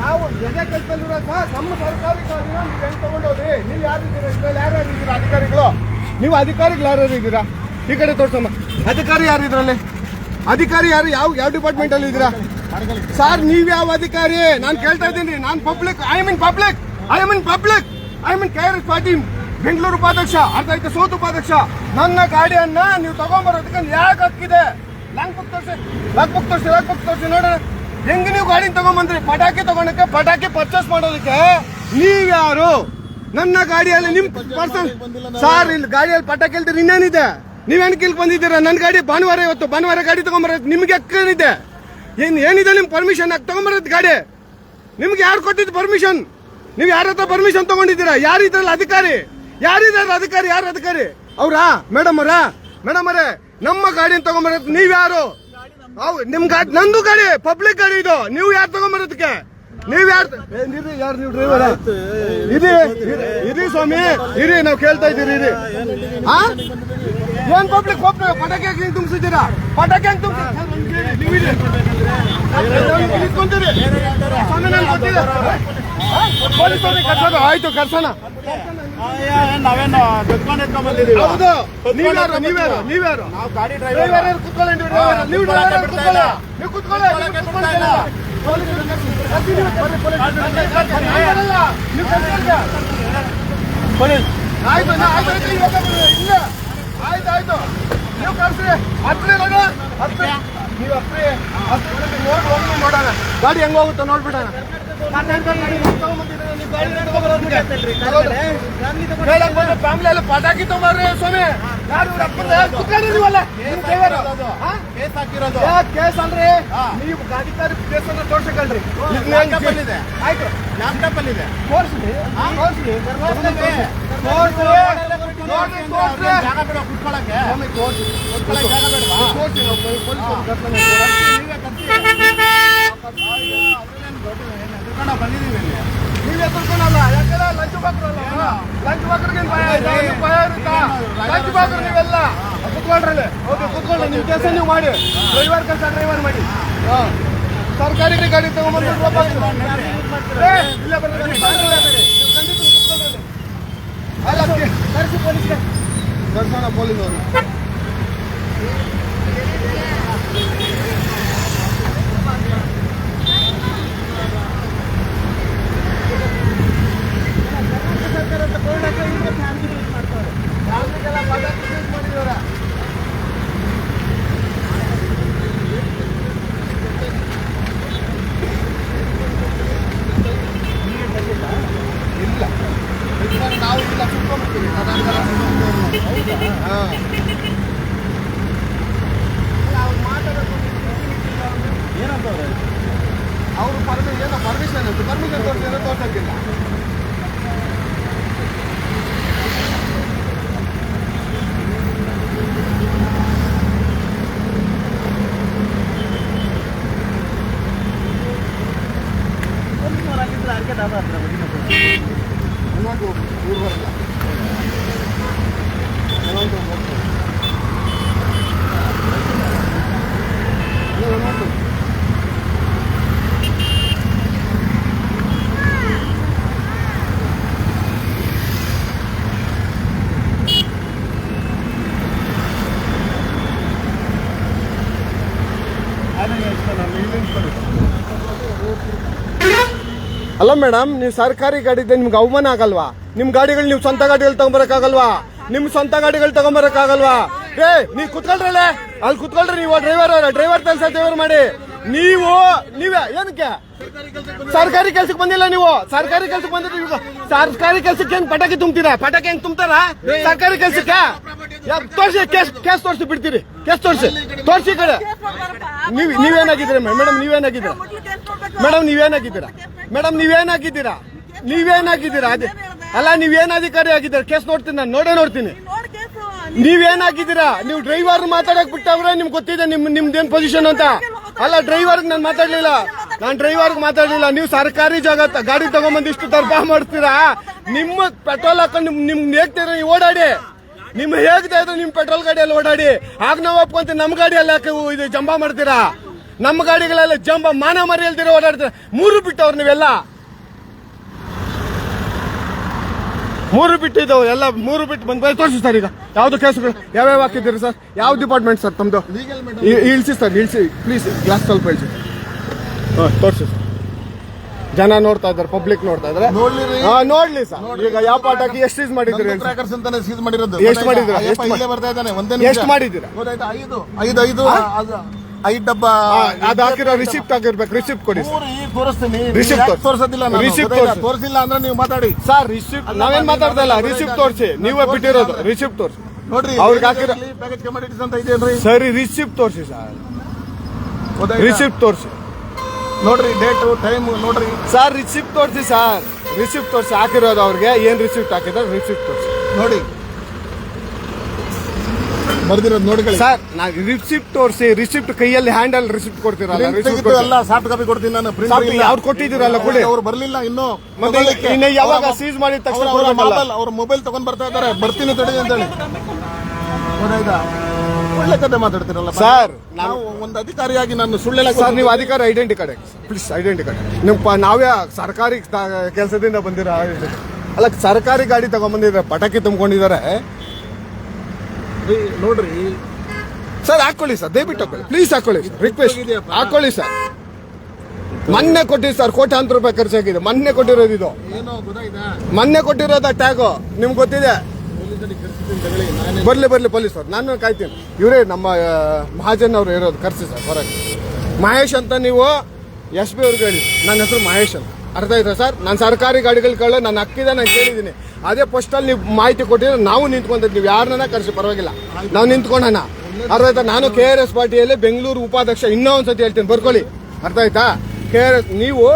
ನಾವು ಎದೆ ಕೆಲಸದಲ್ಲಿರೋ ನಮ್ಮ ಸರ್ಕಾರಿ ನೀವು ತಗೊಂಡೋದ್ರಿ? ನೀವು ಯಾರಿದ್ದೀರಾ ಇದ್ರಲ್ಲಿ ಯಾರು ಅಧಿಕಾರಿಗಳು? ನೀವು ಅಧಿಕಾರಿಗಳು ಯಾರು ಇದ್ದೀರಾ? ಈ ಕಡೆ ತೋರ್ಸಮ್ಮ. ಅಧಿಕಾರಿ ಯಾರು ಇದರಲ್ಲಿ? ಅಧಿಕಾರಿ ಯಾರು? ಯಾವ ಯಾವ ಡಿಪಾರ್ಟ್ಮೆಂಟ್ ಅಲ್ಲಿ ಇದ್ದೀರಾ? ಸರ್, ನೀವ್ ಯಾವ ಅಧಿಕಾರಿ? ನಾನು ಕೇಳ್ತಾ ಇದ್ದೀನಿ. ನಾನು public I mean public I mean public I mean K R S Patil Bengaluru ಉಪಾಧ್ಯಕ್ಷ, ಅರ್ಧ ಆಯ್ತು ಸೋತು ಉಪಾಧ್ಯಕ್ಷ. ನನ್ನ ಗಾಡಿಯನ್ನ ನೀವು ತಗೊಂಬರೋದಕ್ಕೆ ಯಾಕೆ ಹಕ್ಕಿದೆ? ಲಾಂಗ್ ಬುಕ್ ತೋರಿಸಿ. ಲಾಕ್ ಬುಕ್ ತೋರಿಸಿ ಲಾಕ್ ಬುಕ್ ತೋರಿಸಿ ನೋಡೋಣ ಹೆಂಗ್ ನೀವು ಗಾಡಿ ತಗೊಂಬಂದ್ರಿ? ಪಟಾಕಿ ತಗೊಂಡಕ್ಕೆ ಪಟಾಕಿ ಪರ್ಚೇಸ್ ಮಾಡೋದಕ್ಕೆ? ನೀವ್ಯಾರು ನನ್ನ ಗಾಡಿಯಲ್ಲಿ ನಿಮ್ ಪರ್ಸನ್ ಸರ್ ಇಲ್ಲಿ ಗಾಡಿಯಲ್ಲಿ ಪಟಾಕಿ ಹೇಳ್ತೀರಿ ಇನ್ನೇನಿದೆ ನೀವೇನ್ ಕಿಲ್ ಬಂದಿದ್ದೀರಾ? ನನ್ನ ಗಾಡಿ ಭಾನುವಾರ ಇವತ್ತು, ಭಾನುವಾರ ಗಾಡಿ ತಗೊಂಬರೋದು ನಿಮ್ಗೆ ಅಕ್ಕನಿದೆ. ಏನ್ ಏನಿದೆ ನಿಮ್ ಪರ್ಮಿಷನ್ ತಗೊಂಬರೋದು ಗಾಡಿ? ನಿಮ್ಗೆ ಯಾರು ಕೊಟ್ಟಿದ್ದು ಪರ್ಮಿಷನ್ ನೀವು ಯಾರ ಹತ್ರ ಪರ್ಮಿಷನ್ ತಗೊಂಡಿದ್ದೀರಾ? ಯಾರು ಅಧಿಕಾರಿ? ಯಾರಿದಾರ ಅಧಿಕಾರಿ? ಯಾರು ಅಧಿಕಾರಿ? ಅವ್ರಾ? ಮೇಡಮ್ ಅವರ? ಮೇಡಮ್ ಅವರೇ, ನಮ್ಮ ಗಾಡಿನ ತಗೊಂಬರೋದು ನೀವ್ ಯಾರು? ಹೌದು ನಿಮ್ ಗಾಡಿ ನಂದು ಗಾಡಿ ಪಬ್ಲಿಕ್ ಗಾಡಿ ಇದು. ನೀವು ಯಾರು ತಗೊಂಬರೋದಕ್ಕೆ? ನೀವ್ ಯಾರು ನೀವು ಡ್ರೈವರ್ ಇರಿ ಇರಿ ಸ್ವಾಮಿ, ಇರಿ, ನಾವು ಕೇಳ್ತಾ ಇದ್ದೀರಿ, ಇರಿ. ಹಾ ಏನ್ ಪಬ್ಲಿಕ್ ಪಟಾಕಿ ಹೆಂಗ್ ತುಂಬಿಸಿದ್ದೀರಾ? ಪಟಾಕಿ ಹೆಂಗ್ ತುಂಬಿಸಿ ಆಯ್ತು, ಕರ್ಸೋಣ. ನಾವೇನು ಬೆದ್ಕೊಂಡು ಎತ್ಕೊಂಡ್ ಬಂದಿದ್ದೀವಿ ಹೌದು. ನೀವ್ಯಾರು? ನೀವ್ಯಾರು ನೀವ್ಯಾರು? ನಾವು ಗಾಡಿ ಡ್ರೈವರ್ ಡ್ರೈವರ್. ಯಾರು ಕೂತ್ಕೊಳ್ಳಿ ನೀವು ಡ್ರೈವರ್ ನೀವು ಡ್ರೈವರ್ ಯಾರು ಕೂತ್ಕೊಳ್ಳಿ ನೀವು ಕೂತ್ಕೊಳ್ಳಿ? ನೀವು ಕೂತ್ಕೊಳ್ಳಿ ಇಲ್ಲ. ಪೊಲೀಸರು ಕರ್ಸಿ, ಕರ್ಸಿ ನೀವು, ಬರ್ರಿ. ನೀವು ನೀವು ಆಯ್ತು ನಾ- ಆಯ್ತು ಆಯ್ತು ಇವಾಗ ಇಲ್ಲ ಆಯ್ತು ಆಯ್ತು ನೀವು ಕರ್ಸ್ರಿ ಹತ್ರಿ ನೋಡು ಹತ್ರಿ ನೀವು ಹತ್ರಿ ನೋಡಿ ಹೋಗಿ ನೋಡೋಣ. ಗಾಡಿ ಹೆಂಗ್ ಹೋಗುತ್ತೋ ನೋಡ್ಬಿಡೋಣ. ಫ್ಯಾಮಿಲಿ ಎಲ್ಲ ಪಟಾಕಿ ತಗೊಂಡ್ರಿ ಸ್ವಾಮಿ ಯಾರು ನೀವಲ್ಲ. ಕೇಸ್ ಹಾಕಿರೋದು ಕೇಸ್ ಅಲ್ರಿ ನೀವು ಗಾಡಿಕಾರಿ ಕೇಸ್ ಅನ್ನ ತೋರ್ಸಕಲ್ರಿ ಅಲ್ಲಿದೆ. ಆಯ್ತು ಅಲ್ಲಿ ಇದೆ ನೋಡ್ರಿ ತೋರ್ಸ್ರಿ ಜಾಗ ಬೇಡ ಕುತ್ಕೊಳಕ್ಕೆ ತೋರ್ಸಿ ಕುತ್ಕೊಳಕ್ಕೆ ಜಾಗ ಬೇಡವಾ ತೋರ್ಸಿ ನಾವು ಏನು ಬಂದಿದ್ದೀವಿ ಇಲ್ಲಿ. ನೀವ್ ಎದುರ್ಕೊಳಲ್ಲ ಯಾಕಂದ್ರೆ ಲಂಚ್ ಬಾಕ್ರಲ್ಲ ಲಂಚ್ ಬಾಕ್ರಿಗೆ ಭಯ ಭಯ ಇರುತ್ತಾ? ಲಂಚ್ ಬಾಕ್ರ ನೀವೆಲ್ಲ ಕುತ್ಕೊಳ್ರಲ್ಲಿ? ಓಕೆ ಕುತ್ಕೊಳ್ಳಿ ನಿಮ್ ಕೆಲಸ ನೀವು ಮಾಡಿ. ಡ್ರೈವರ್ ಕೆಲಸ ಡ್ರೈವರ್ ಮಾಡಿ. ಹಾ. ಸರ್ಕಾರಿ ಗಾಡಿ ತಗೊಂಡ್ಬಂದು ಏ, ಇಲ್ಲ ಬರ್ರಿ. ಅಲ್ಲ ಕರ್ಸಿ ಪೊಲೀಸ್ಗೆ. ಕರ್ಸೋಣ ಪೊಲೀಸವರು ಯಾವ್ದಕ್ಕೆಲ್ಲ కదా? ಅಲ್ಲ ಮೇಡಮ್ ನೀವು ಸರ್ಕಾರಿ ಗಾಡಿ ಇದೆ ನಿಮ್ಗೆ ಅವಮಾನ ಆಗಲ್ವಾ? ನಿಮ್ ಗಾಡಿಗಳು ನೀವು ಸ್ವಂತ ಗಾಡಿಗಳು ತಗೊಂಬರಕ್ಕಾಗಲ್ವಾ? ನಿಮ್ ಸ್ವಂತ ಗಾಡಿಗಳು ತಗೊಂಬರಕ್ಕಾಗಲ್ವಾ? ಏ, ನೀವು ಕುತ್ಕೊಳ್ರಲ್ಲ ಅಲ್ಲಿ ಕುತ್ಕೊಳ್ರಿ ನೀವು ಡ್ರೈವರ್ ಡ್ರೈವರ್ ಕೆಲಸ ಡ್ರೈವರ್ ಮಾಡಿ. ನೀವು, ನೀವೇ, ಏನಕ್ಕೆ? ಸರ್ಕಾರಿ ಕೆಲ್ಸಕ್ಕೆ ಬಂದಿಲ್ಲ ನೀವು? ಸರ್ಕಾರಿ ಕೆಲ್ಸಕ್ಕೆ ಬಂದಿಲ್ಲ ಸರ್ಕಾರಿ ಕೆಲ್ಸಕ್ಕೆ ಹೆಂಗ್ ಪಟಾಕಿ ತುಂಬ್ತೀರಾ? ಪಟಾಕಿ ಹೆಂಗ್ ತುಂಬ್ತಾರ? ಸರ್ಕಾರಿ ಕೆಲ್ಸಕ್ಕೆ? ತೋರ್ಸಿ, ಕೇಸ್ ಕೇಸ್ ತೋರಿಸಿ ಬಿಡ್ತೀರಿ. ಕೇಸ್ ತೋರಿಸಿ. ತೋರಿಸಿ ಕಡೆ. ನೀವ್, ನೀವೇನಾಗಿದ್ದೀರಾ ಮೇಡಮ್? ನೀವೇನಾಗಿದ್ದೀರಾ? ಮೇಡಮ್, ನೀವೇನಾಗಿದ್ದೀರ? ಮೇಡಮ್, ನೀವೇನಾಗಿದ್ದೀರಾ? ನೀವೇನಾಗಿದ್ದೀರಾ? ಅದೇ. ಅಲ್ಲ ನೀವೇನ್ ಅಧಿಕಾರಿ ಆಗಿದ್ದೀರ? ಕೇಸ್ ನೋಡ್ತೀನಿ ನಾನು. ನೋಡೇ ನೋಡ್ತೀನಿ. ನೀವೇನಾಗಿದ್ದೀರ? ನೀವು ಡ್ರೈವರ್ ಮಾತಾಡಕ್ ಬಿಟ್ಟವ್ರೆ ನಿಮ್ಗೆ ಗೊತ್ತಿದೆ ನಿಮ್, ನಿಮ್ದೇನ್ ಪೊಸಿಷನ್ ಅಂತ. ಅಲ್ಲ ಡ್ರೈವರ್ ನಾನು ಮಾತಾಡ್ಲಿಲ್ಲ. ನಾನ್ ಡ್ರೈವರ್ ಮಾತಾಡ್ಲಿಲ್ಲ. ನೀವು ಸರ್ಕಾರಿ ಜಾಗ ಗಾಡಿ ತಗೊಂಬಂದು ಇಷ್ಟು ದರ್ಬ ಮಾಡ್ತೀರಾ? ನಿಮ್ಮ ಪೆಟ್ರೋಲ್ ಹಾಕೊಂಡು ನಿಮ್ ನಿಮ್ ಹೇಗ್ತೀರ ನೀವು ಓಡಾಡಿ. ನಿಮ್ ಹೇಗಿದೆ ಇದ್ರೆ ನಿಮ್ ಪೆಟ್ರೋಲ್ ಗಾಡಿಯಲ್ಲಿ ಓಡಾಡಿ? ಆಗ ನಾವು ಒಪ್ಕೊಂತೀವಿ ನಮ್ ಗಾಡಿಯಲ್ಲಿ ಯಾಕೆ ಇದು ಜಂಬ ಮಾಡ್ತೀರಾ? ನಮ್ಮ ಗಾಡಿಗಳೆಲ್ಲ ಜಂಬ ಮಾನ ಮರಿ ಅಲ್ದಿರ ಓಡಾಡ್ತೀರಾ? ಮೂರು ಬಿಟ್ಟವ್ರು ನೀವೆಲ್ಲ. ಮೂರು ಬಿಟ್ಟಿದ್ದವು ಎಲ್ಲ ಮೂರು ಬಿಟ್ಟು ಬಂದ್ ತೋರಿಸಿ ಸರ್ ಈಗ. ಯಾವ್ದು ಕೇಸುಗಳು ಯಾವ್ಯಾವ ಹಾಕಿದ್ದೀರಿ ಸರ್? ಯಾವ ಡಿಪಾರ್ಟ್ಮೆಂಟ್ ಸರ್ ಇ- ಇಳ್ಸಿ ಸರ್ ಇಳಿಸಿ. ಪ್ಲೀಸ್ ಗ್ಲಾಸ್ ಸ್ವಲ್ಪ ಇಳಿಸಿ. ಹಾಂ ತೋರಿಸಿ ಸರ್. ಜನ ನೋಡ್ತಾ ಇದ್ದಾರೆ ಪಬ್ಲಿಕ್ ನೋಡ್ತಾ ಇದ್ದಾರೆ. ನೋಡ್ಲಿ ಸರ್. ಈಗ ಯಾವ ಪಾಠಕ್ಕೆ ಎಷ್ಟು ಯೂಸ್ ಮಾಡಿದ್ರಿ ಟ್ರ್ಯಾಕರ್ಸ್ ಅಂತಾನೆ ಸೀಸ್ ಮಾಡಿರೋದು. ಎಷ್ಟು ಮಾಡಿದ್ರು ಇಲ್ಲೇ ಬರ್ತಾ ಇದ್ದಾನೆ ಒಂದೇ ಎಷ್ಟ್ ಮಾಡಿದ್ದೀರಾ? ಐದು ಐದು ಐದು ಐದು ಡಬ್ಬ. ಅದು ಹಾಕಿರೋ ರಿಸಿಪ್ಟ್ ಆಗಿರ್ಬೇಕು ರಿಸಿಪ್ಟ್ ಕೊಡಿ ತೋರಿಸ್ತೀನಿ. ರಿಸಿಪ್ಟ್ ತೋರಿಸೋದಿಲ್ಲ ತೋರ್ಸಿ. ತೋರ್ಸೋದಿಲ್ಲ ನಾನು? Receipt ಗೊತ್ತಾಯ್ತಾ? ಅಂದ್ರೆ ನೀವು ಮಾತಾಡಿ. ಸರ್ ರಿಸಿಪ್ಟ್ ನಾವೇನ್ ಮಾತಾಡ್ತಾ ಇಲ್ಲ. ರಿಸಿಪ್ಟ್ ತೋರಿಸಿ. ನೀವೇ ಬಿಟ್ಟಿರೋದು. ರಿಸಿಪ್ಟ್ ತೋರಿಸಿ. ನೋಡ್ರಿ ಅವ್ರಿಗೆ ಹಾಕಿರೋ ಪ್ಯಾಕೇಜ್ ಕಮಾಡಿಟೀಸ್ ಅಂತ ಸರಿ ರಿಸಿಪ್ಟ್ ತೋರಿಸಿ ಸರ್? ರಿಸಿಪ್ಟ್ ತೋರಿಸಿ. ನೋಡ್ರಿ ಡೇಟ್ ಟೈಮ್ ನೋಡ್ರಿ. ಸರ್ ರಿಸಿಪ್ಟ್ ತೋರಿಸಿ ಸರ್ ರಿಸಿಪ್ಟ್ ತೋರಿಸಿ ಹಾಕಿರೋದು ಅವ್ರಿಗೆ. ಏನು ರಿಸಿಪ್ಟ್ ಹಾಕಿದ್ರೆ ರಿಸಿಪ್ಟ್ ತೋರಿಸಿ. ನೋಡಿ. ಬರ್ದಿರೋದು ನೋಡ್ಕೊಳ್ಳಿ. ಸರ್ ನಾ ರಿಸಿಪ್ಟ್ ತೋರಿಸಿ ರಿಸಿಪ್ಟ್ ಕೈಯಲ್ಲಿ ಹ್ಯಾಂಡಲ್ ರಿಸಿಪ್ಟ್ ಕೊಡ್ತೀರಲ್ಲ ರಿಸಿಪ್ಟ್ ಎಲ್ಲ ಸಾಫ್ಟ್ ಕಾಪಿ ಕೊಡ್ತೀನಿ ನಾನು. ಪ್ರಿಂಟ್ ಇಲ್ಲ. ಅವ್ರು ಕೊಟ್ಟಿದ್ದೀರಲ್ಲ ಕೊಡಿ. ಅವ್ರು ಬರಲಿಲ್ಲ ಇನ್ನು ಮತ್ತೆ. ಇನ್ನು ಯಾವಾಗ ಸೀಸ್ ಮಾಡಿದ ತಕ್ಷಣ ಅವ್ರ- ಅವ್ರ ಮೊಬೈಲ್ ಅವ್ರ ಮೊಬೈಲ್ ತಗೊಂಡ್ ಬರ್ತಾ ಇದ್ದಾರೆ. ಬರ್ತೀನಿ ತಡಿ ಅಂತ ಹೇಳಿ ಕತೆ ಮಾತಾಡ್ತೀರಲ್ಲ ಸರ್, ನಾವು ಒಂದು ಅಧಿಕಾರಿಯಾಗಿ ನಾನು ಸುಳ್ಳೆಲ್ಲ ಸರ್ ನೀವು ಅಧಿಕಾರ identity card please identity card ನಿಮ್ಮ ನಾವೇ ಸರ್ಕಾರಿ ಕೆಲಸದಿಂದ ಬಂದಿರೋ. ಅಲ್ಲ ಸರ್ಕಾರಿ ಗಾಡಿ ತಗೊಂಡ್ಬಂದಿದ್ರೆ ಪಟಾಕಿ ತುಂಬಿಕೊಂಡಿದ್ದಾರೆ. ನೋಡ್ರಿ. ಸರ್ ಹಾಕೊಳ್ಳಿ ಸರ್ ದಯವಿಟ್ಟು ಹಾಕೊಳ್ಳಿ. ಪ್ಲೀಸ್ ಹಾಕೊಳ್ಳಿ ಸರ್ ರಿಕ್ವೆಸ್ಟ್. ಹಾಕೊಳ್ಳಿ ಸರ್ ಮೊನ್ನೆ ಕೊಟ್ಟಿದ್ದು ಸರ್ ಕೋಟ್ಯಾಂತರ ರೂಪಾಯಿ ಖರ್ಚಾಗಿದೆ. ಮೊನ್ನೆ ಕೊಟ್ಟಿರೋದು ಇದು. ಮೊನ್ನೆ ಕೊಟ್ಟಿರೋದ ಟ್ಯಾಗು. ನಿಮ್ಗೆ ಗೊತ್ತಿದೆ? ಬರ್ಲಿ ಬರ್ಲಿ ಪೊಲೀಸ್ ಅವ್ರು. ನಾನು ಕಾಯ್ತೀನಿ. ಇವರೇ ನಮ್ಮ ಮಹಾಜನ್ ಅವ್ರು ಇರೋದು, ಕರ್ಸಿ ಸರ್, ಹೊರಗೆ. ಮಹೇಶ್ ಅಂತ ನೀವು ಎಸ್ ಬಿ ಅವ್ರಿಗೆ ಹೇಳಿ. ನನ್ನ ಹೆಸರು ಮಹೇಶ್ ಅಂತ. ಅರ್ಥ ಆಯ್ತಾ ಸರ್? ನಾನು ಸರ್ಕಾರಿ ಗಾಡಿಗಳು ಕಳ್ಳ ನಾನು ಹಕ್ಕಿದೆ, ನಾನು ಕೇಳಿದ್ದೀನಿ. ಅದೇ ಪೋಸ್ಟಲ್ಲಿ ನೀವು ಮಾಹಿತಿ ಕೊಟ್ಟಿದ್ರೆ ನಾವು ನಿಂತ್ಕೊಂಡಿದ್ದೀವಿ ನೀವು. ಯಾರನ್ನ ಕರ್ಸಿ, ಪರವಾಗಿಲ್ಲ. ನಾವು ನಿಂತ್ಕೊಂಡಣ ಅರ್ಥ ಆಯ್ತಾ? ನಾನು ಕೆ ಆರ್ ಎಸ್ ಪಾರ್ಟಿಯಲ್ಲಿ ಬೆಂಗಳೂರು ಉಪಾಧ್ಯಕ್ಷ. ಇನ್ನೂ ಒಂದ್ಸತಿ ಹೇಳ್ತೀನಿ, ಬರ್ಕೊಳ್ಳಿ. ಅರ್ಥ ಆಯ್ತಾ? ಕೆ ಆರ್ ಎಸ್ ನೀವು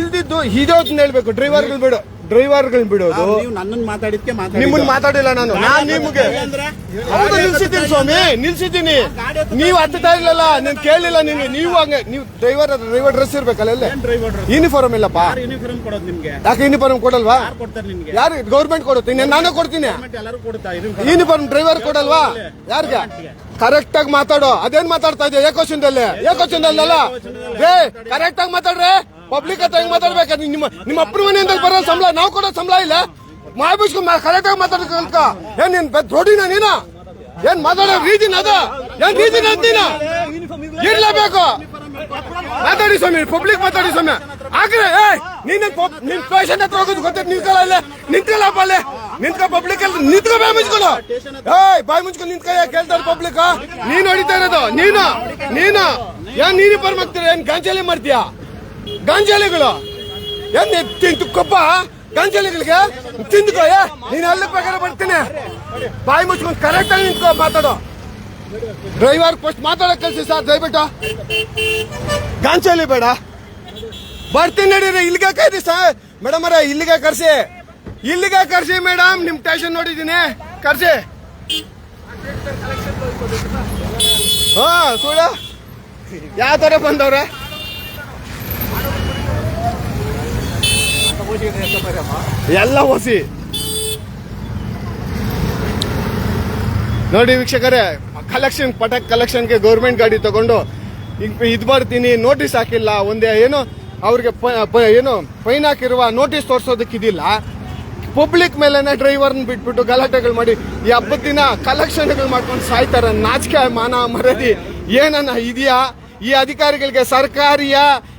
ಇಲ್ದಿದ್ದು ಇದೇ ಹೇಳ್ಬೇಕು ಡ್ರೈವರ್ಗಳು ಬಿಡು ಡ್ರೈವರ್ಗಳು ಬಿಡೋದು ನೀವು ನನ್ನನ್ನು ಮಾತಾಡಿದ್ಕೆ ನಿಮ್ಮನ್ನ ಮಾತಾಡಿಲ್ಲ ನಾನು ನಾನು ನಿಮ್ಗೆ ಹೌದು ನಿಲ್ಸಿದ್ದೀನಿ ಸ್ವಾಮಿ ನಿಲ್ಸಿದ್ದೀನಿ ನೀವು ಹತ್ತುತ್ತಾ ಇರ್ಲಿಲ್ಲ ನಾನು ಕೇಳಿಲ್ಲ ನಿಮ್ಗೆ ನೀವು ಹಂಗೆ ನೀವು ಡ್ರೈವರ್ ಡ್ರೈವರ್ ಡ್ರೆಸ್ ಇರ್ಬೇಕಲ್ಲ ಎಲ್ಲ ಡ್ರೈವರ್ ಯೂನಿಫಾರ್ಮ್ ಇಲ್ಲಪ್ಪ ಯೂನಿಫಾರ್ಮ್ ಕೊಡೋದು ನಿಮ್ಗೆ ಯಾಕೆ ಯೂನಿಫಾರ್ಮ್ ಕೊಡಲ್ವಾ ಯಾರು ಕೊಡ್ತಾರೆ ನಿಮ್ಗೆ ಯಾರು ಗೌರ್ಮೆಂಟ್ ಕೊಡುತ್ತೆ ನಾನು ಕೊಡ್ತೀನಿ ಯೂನಿಫಾರ್ಮ್ ಡ್ರೈವರ್ ಕೊಡಲ್ವಾ ಯಾರಿಗೆ ಕರೆಕ್ಟ್ ಆಗಿ ಮಾತಾಡೋ ಅದೇನ್ ಮಾತಾಡ್ತಾ ಇದೆಯಾ ಏಕೋಚನದಲ್ಲಿ ಏಕೋಚನದಲ್ಲಿ ಅಲ್ಲ ಏ ಕರೆಕ್ಟ್ ಆಗಿ ಮಾತಾಡ್ರೆ ಪಬ್ಲಿಕ್ ಹತ್ರ ಹೆಂಗ್ ಮಾತಾಡ್ಬೇಕ? ನಿಮ್ಮ ನಿಮ್ಮ ಅಪ್ಪನ ಮನೆಯಿಂದ ಬರೋ ಸಂಬಳ, ನಾವು ಕೊಡೋ ಸಂಬಳ ಇಲ್ಲ. ಮಾಬಿಸ್ಕೊ ಕರೆಕ್ಟಾಗಿ ಮಾತಾಡ್ಕ ಏನ್ ನೀನ್ ದೊಡ್ಡಿನ ನೀನ? ಏನ್ ಮಾತಾಡೋ ರೀತಿನ ಅದ? ಏನ್ ರೀತಿನ ಅಂತೀನ ಇರ್ಲೇಬೇಕು. ಮಾತಾಡಿ ಸ್ವಾಮಿ ಪಬ್ಲಿಕ್ ಮಾತಾಡಿ ಸ್ವಾಮಿ. ಆಗ್ರೆ ಏ ನೀನ್ ನಿನ್ ಪೇಷಂಟ್ ಹತ್ರ ಹೋಗೋದು ಗೊತ್ತ? ನಿಂತ್ಕೊಳ್ಳ ಅಲ್ಲೇ? ನಿಂತ್ಕೊಳ್ಳಪ್ಪ ಅಲ್ಲೇ? ನಿಂತ್ಕೊ ಪಬ್ಲಿಕ್ ಅಲ್ಲಿ. ನಿಂತ್ಕೊ ಬಾಯ್ ಮುಚ್ಕೊಳ್ಳೋ ಏಯ್, ಬಾಯ್ ಮುಚ್ಕೊಂಡು ನಿಂತ್ಕೊ ಕೇಳ್ತಾರೆ ಪಬ್ಲಿಕ್ ನೀನ್ ಹೊಡಿತಾ ಇರೋದು. ನೀನು ನೀನು. ಏನ್ ನೀನು ಪರ್ ಮಾಡ್ತೀರ ಏನ್ ಗಾಂಜಲಿ ಮಾಡ್ತೀಯಾ? ಗಾಂಜಾಲಿಗಳು. ಏನ್ ತಿಂತು ಕೊಬ್ಬ ಗಾಂಜಾಲಿಗಳಿಗೆ ತಿಂದ್ಕೋ, ಏ, ನೀನ್ ಅಲ್ಲಿ ಪ್ರಕಾರ ಬರ್ತೀನಿ ಬಾಯಿ ಮುಚ್ಕೊಂಡು ಕರೆಕ್ಟ್ ಆಗಿ ನಿಂತ್ಕೋ, ಮಾತಾಡೋ. ಡ್ರೈವರ್ ಫಸ್ಟ್ ಮಾತಾಡೋ ಕಳ್ಸಿ ಸರ್ ದಯವಿಟ್ಟು. ಗಾಂಚಾಲಿ ಬೇಡ. ಬರ್ತೀನಿ ನಡೀರಿ ಇಲ್ಲಿಗೆ ಕೈದಿ ಸರ್ ಮೇಡಮ್ ಅರ ಇಲ್ಲಿಗೆ ಕರ್ಸಿ. ಇಲ್ಲಿಗೆ ಕರ್ಸಿ ಮೇಡಮ್, ನಿಮ್ ಟೇಷನ್ ನೋಡಿದ್ದೀನಿ. ಕರ್ಸಿ. ಹಾ ಸುಳ್ಳ ಯಾವ ತರ ಬಂದವ್ರೆ? ಎಲ್ಲ ಓಸಿ ನೋಡಿ ವೀಕ್ಷಕರೇ ಕಲೆಕ್ಷನ್ ಪಟಾಕ್ ಕಲೆಕ್ಷನ್ಗೆ ಗೌರ್ಮೆಂಟ್ ಗಾಡಿ ತಗೊಂಡು ಇದು ಬರ್ತೀನಿ ನೋಟಿಸ್ ಹಾಕಿಲ್ಲ, ಒಂದೇ ಏನು ಅವ್ರಿಗೆ ಏನು ಫೈನ್ ಹಾಕಿರುವ ನೋಟಿಸ್ ತೋರಿಸೋದಕ್ಕಿದಿಲ್ಲ ಪಬ್ಲಿಕ್ ಮೇಲೆನೆ ಡ್ರೈವರ್ನ ಬಿಟ್ಬಿಟ್ಟು ಗಲಾಟೆಗಳು ಮಾಡಿ, ಈ ಹಬ್ಬದ ದಿನ ಕಲೆಕ್ಷನ್ಗಳು ಮಾಡ್ಕೊಂಡು ಸಾಯ್ತಾರೆ, ನಾಚಿಕೆ, ಮಾನ ಮರದಿ ಏನನ್ನ ಇದೆಯಾ? ಈ ಅಧಿಕಾರಿಗಳಿಗೆ ಸರ್ಕಾರಿಯ?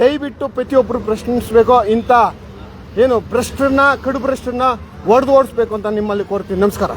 ದಯವಿಟ್ಟು ಪ್ರತಿಯೊಬ್ಬರು ಪ್ರಶ್ನಿಸಬೇಕು ಇಂಥ ಏನು ಭ್ರಷ್ಟರನ್ನ ಕಡು ಭ್ರಷ್ಟರನ್ನ ಒಡೆದು ಓಡಿಸ್ಬೇಕು ಅಂತ ನಿಮ್ಮಲ್ಲಿ ಕೋರ್ತೀನಿ. ನಮಸ್ಕಾರ.